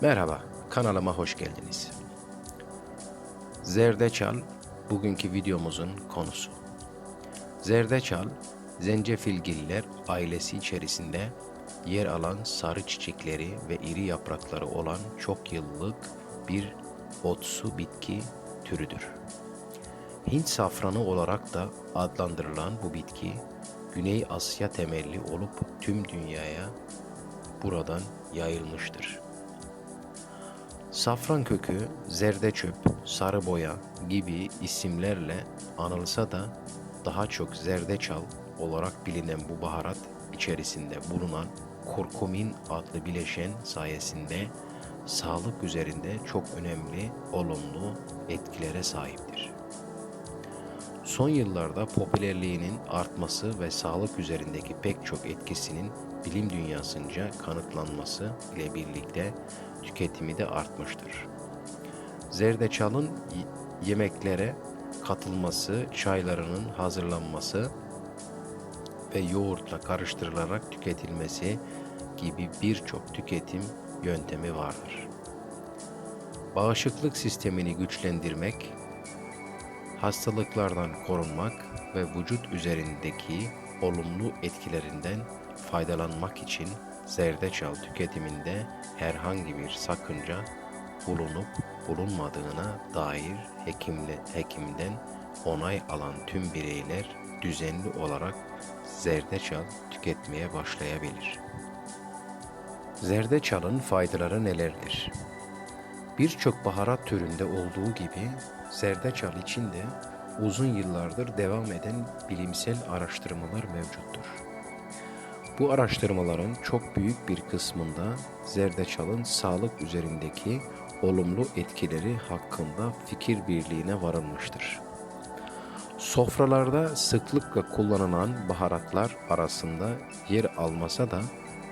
Merhaba, kanalıma hoş geldiniz. Zerdeçal bugünkü videomuzun konusu. Zerdeçal, zencefilgiller ailesi içerisinde yer alan sarı çiçekleri ve iri yaprakları olan çok yıllık bir otsu bitki türüdür. Hint safranı olarak da adlandırılan bu bitki, Güney Asya temelli olup tüm dünyaya buradan yayılmıştır. Safran kökü, zerdeçöp, sarı boya gibi isimlerle anılsa da daha çok zerdeçal olarak bilinen bu baharat içerisinde bulunan kurkumin adlı bileşen sayesinde sağlık üzerinde çok önemli olumlu etkilere sahiptir. Son yıllarda popülerliğinin artması ve sağlık üzerindeki pek çok etkisinin bilim dünyasınca kanıtlanması ile birlikte tüketimi de artmıştır. Zerdeçalın yemeklere katılması, çaylarının hazırlanması ve yoğurtla karıştırılarak tüketilmesi gibi birçok tüketim yöntemi vardır. Bağışıklık sistemini güçlendirmek, hastalıklardan korunmak ve vücut üzerindeki olumlu etkilerinden faydalanmak için zerdeçal tüketiminde herhangi bir sakınca bulunup bulunmadığına dair hekimle, hekimden onay alan tüm bireyler düzenli olarak zerdeçal tüketmeye başlayabilir. Zerdeçalın faydaları nelerdir? Birçok baharat türünde olduğu gibi zerdeçal için de uzun yıllardır devam eden bilimsel araştırmalar mevcuttur. Bu araştırmaların çok büyük bir kısmında zerdeçalın sağlık üzerindeki olumlu etkileri hakkında fikir birliğine varılmıştır. Sofralarda sıklıkla kullanılan baharatlar arasında yer almasa da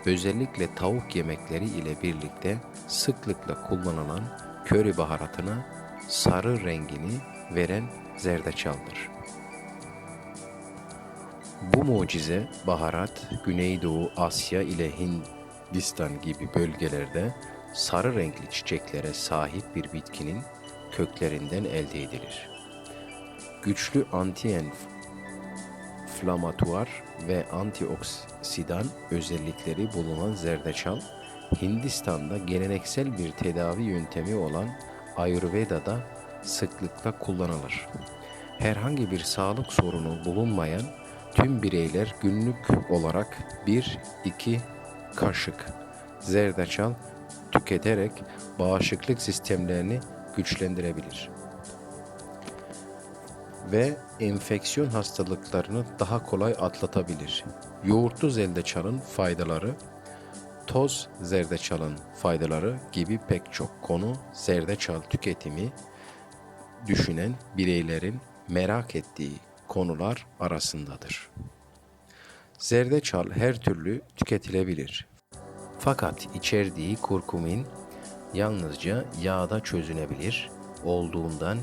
özellikle tavuk yemekleri ile birlikte sıklıkla kullanılan köri baharatına sarı rengini veren zerdeçaldır. Bu mucize baharat Güneydoğu Asya ile Hindistan gibi bölgelerde sarı renkli çiçeklere sahip bir bitkinin köklerinden elde edilir. Güçlü anti-enflamatuar ve antioksidan özellikleri bulunan zerdeçal, Hindistan'da geleneksel bir tedavi yöntemi olan Ayurveda'da sıklıkla kullanılır. Herhangi bir sağlık sorunu bulunmayan tüm bireyler günlük olarak 1-2 kaşık zerdeçal tüketerek bağışıklık sistemlerini güçlendirebilir ve enfeksiyon hastalıklarını daha kolay atlatabilir. Yoğurtlu zerdeçalın faydaları, toz zerdeçalın faydaları gibi pek çok konu zerdeçal tüketimi düşünen bireylerin merak ettiği konular arasındadır. Zerdeçal her türlü tüketilebilir. Fakat içerdiği kurkumin yalnızca yağda çözünebilir olduğundan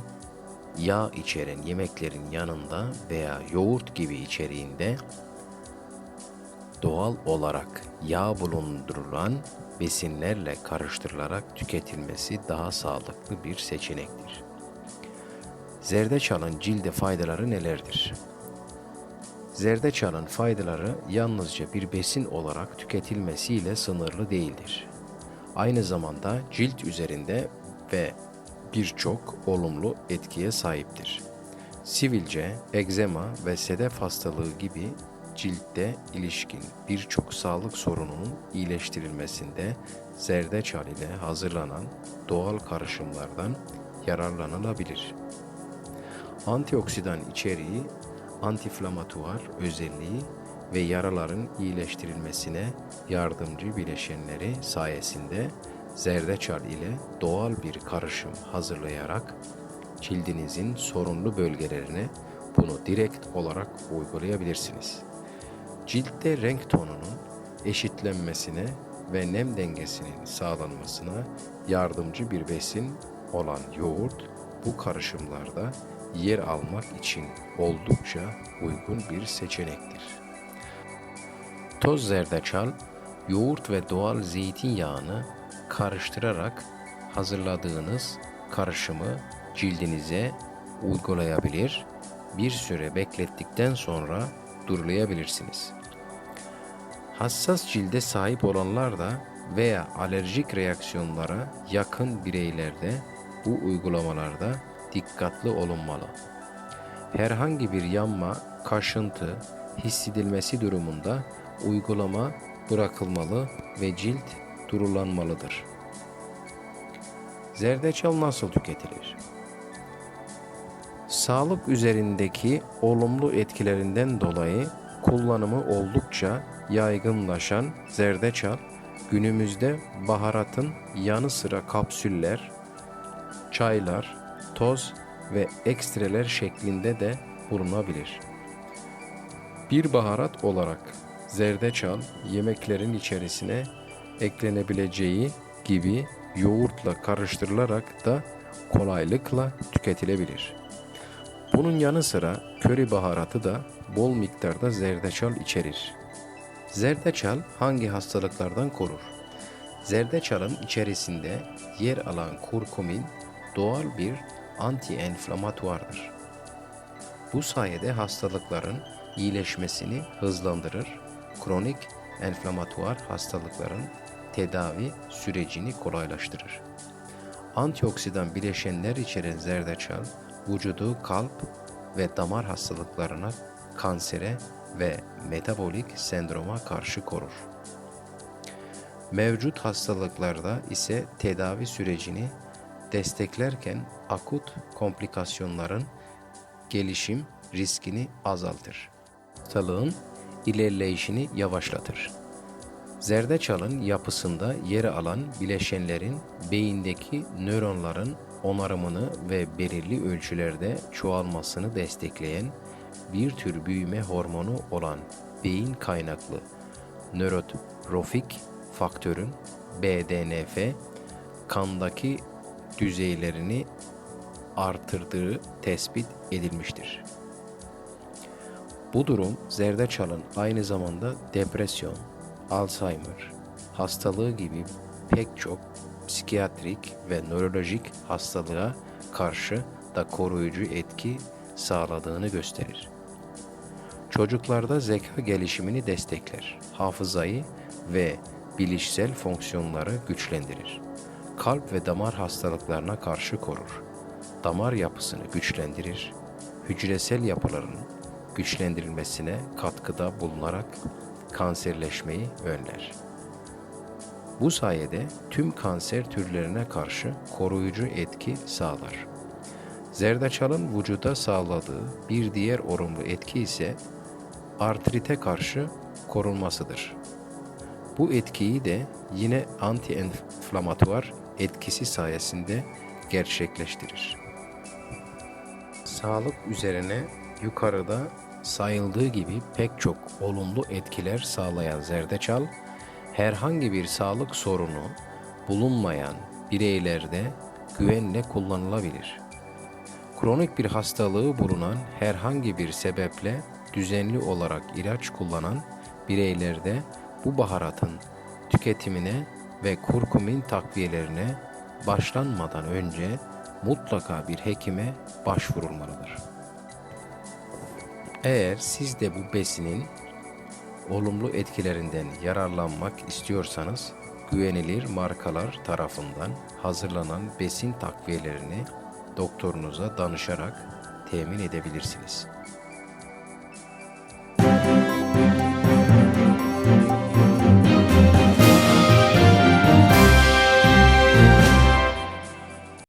yağ içeren yemeklerin yanında veya yoğurt gibi içeriğinde doğal olarak yağ bulundurulan besinlerle karıştırılarak tüketilmesi daha sağlıklı bir seçenektir. Zerdeçalın cilde faydaları nelerdir? Zerdeçalın faydaları yalnızca bir besin olarak tüketilmesiyle sınırlı değildir. Aynı zamanda cilt üzerinde ve birçok olumlu etkiye sahiptir. Sivilce, egzema ve sedef hastalığı gibi ciltte ilişkin birçok sağlık sorununun iyileştirilmesinde zerdeçal ile hazırlanan doğal karışımlardan yararlanılabilir. Antioksidan içeriği, antiflamatuar özelliği ve yaraların iyileştirilmesine yardımcı bileşenleri sayesinde zerdeçal ile doğal bir karışım hazırlayarak cildinizin sorunlu bölgelerine bunu direkt olarak uygulayabilirsiniz. Ciltte renk tonunun eşitlenmesine ve nem dengesinin sağlanmasına yardımcı bir besin olan yoğurt bu karışımlarda yer almak için oldukça uygun bir seçenektir. Toz zerdeçal, yoğurt ve doğal zeytinyağını karıştırarak hazırladığınız karışımı cildinize uygulayabilir, bir süre beklettikten sonra durulayabilirsiniz. Hassas cilde sahip olanlar da veya alerjik reaksiyonlara yakın bireylerde bu uygulamalarda dikkatli olunmalı. Herhangi bir yanma, kaşıntı hissedilmesi durumunda uygulama bırakılmalı ve cilt durulanmalıdır. Zerdeçal nasıl tüketilir? Sağlık üzerindeki olumlu etkilerinden dolayı kullanımı oldukça yaygınlaşan zerdeçal günümüzde baharatın yanı sıra kapsüller, çaylar, toz ve ekstreler şeklinde de bulunabilir. Bir baharat olarak zerdeçal yemeklerin içerisine eklenebileceği gibi yoğurtla karıştırılarak da kolaylıkla tüketilebilir. Bunun yanı sıra köri baharatı da bol miktarda zerdeçal içerir. Zerdeçal hangi hastalıklardan korur? Zerdeçalın içerisinde yer alan kurkumin doğal bir anti-enflamatuardır. Bu sayede hastalıkların iyileşmesini hızlandırır, kronik enflamatuar hastalıkların tedavi sürecini kolaylaştırır. Antioksidan bileşenler içeren zerdeçal, vücudu kalp ve damar hastalıklarına, kansere ve metabolik sendroma karşı korur. Mevcut hastalıklarda ise tedavi sürecini desteklerken akut komplikasyonların gelişim riskini azaltır. Hastalığın ilerleyişini yavaşlatır. Zerdeçalın yapısında yer alan bileşenlerin beyindeki nöronların onarımını ve belirli ölçülerde çoğalmasını destekleyen bir tür büyüme hormonu olan beyin kaynaklı nörotrofik faktörün BDNF kandaki düzeylerini artırdığı tespit edilmiştir. Bu durum zerdeçalın aynı zamanda depresyon, Alzheimer hastalığı gibi pek çok psikiyatrik ve nörolojik hastalığa karşı da koruyucu etki sağladığını gösterir. Çocuklarda zeka gelişimini destekler, hafızayı ve bilişsel fonksiyonları güçlendirir. Kalp ve damar hastalıklarına karşı korur. Damar yapısını güçlendirir. Hücresel yapıların güçlendirilmesine katkıda bulunarak kanserleşmeyi önler. Bu sayede tüm kanser türlerine karşı koruyucu etki sağlar. Zerdeçalın vücuda sağladığı bir diğer olumlu etki ise artrite karşı korunmasıdır. Bu etkiyi de yine anti-enflamatuar etkisi sayesinde gerçekleştirir. Sağlık üzerine yukarıda sayıldığı gibi pek çok olumlu etkiler sağlayan zerdeçal, herhangi bir sağlık sorunu bulunmayan bireylerde güvenle kullanılabilir. Kronik bir hastalığı bulunan herhangi bir sebeple düzenli olarak ilaç kullanan bireylerde bu baharatın tüketimine ve kurkumin takviyelerine başlanmadan önce mutlaka bir hekime başvurulmalıdır. Eğer siz de bu besinin olumlu etkilerinden yararlanmak istiyorsanız güvenilir markalar tarafından hazırlanan besin takviyelerini doktorunuza danışarak temin edebilirsiniz.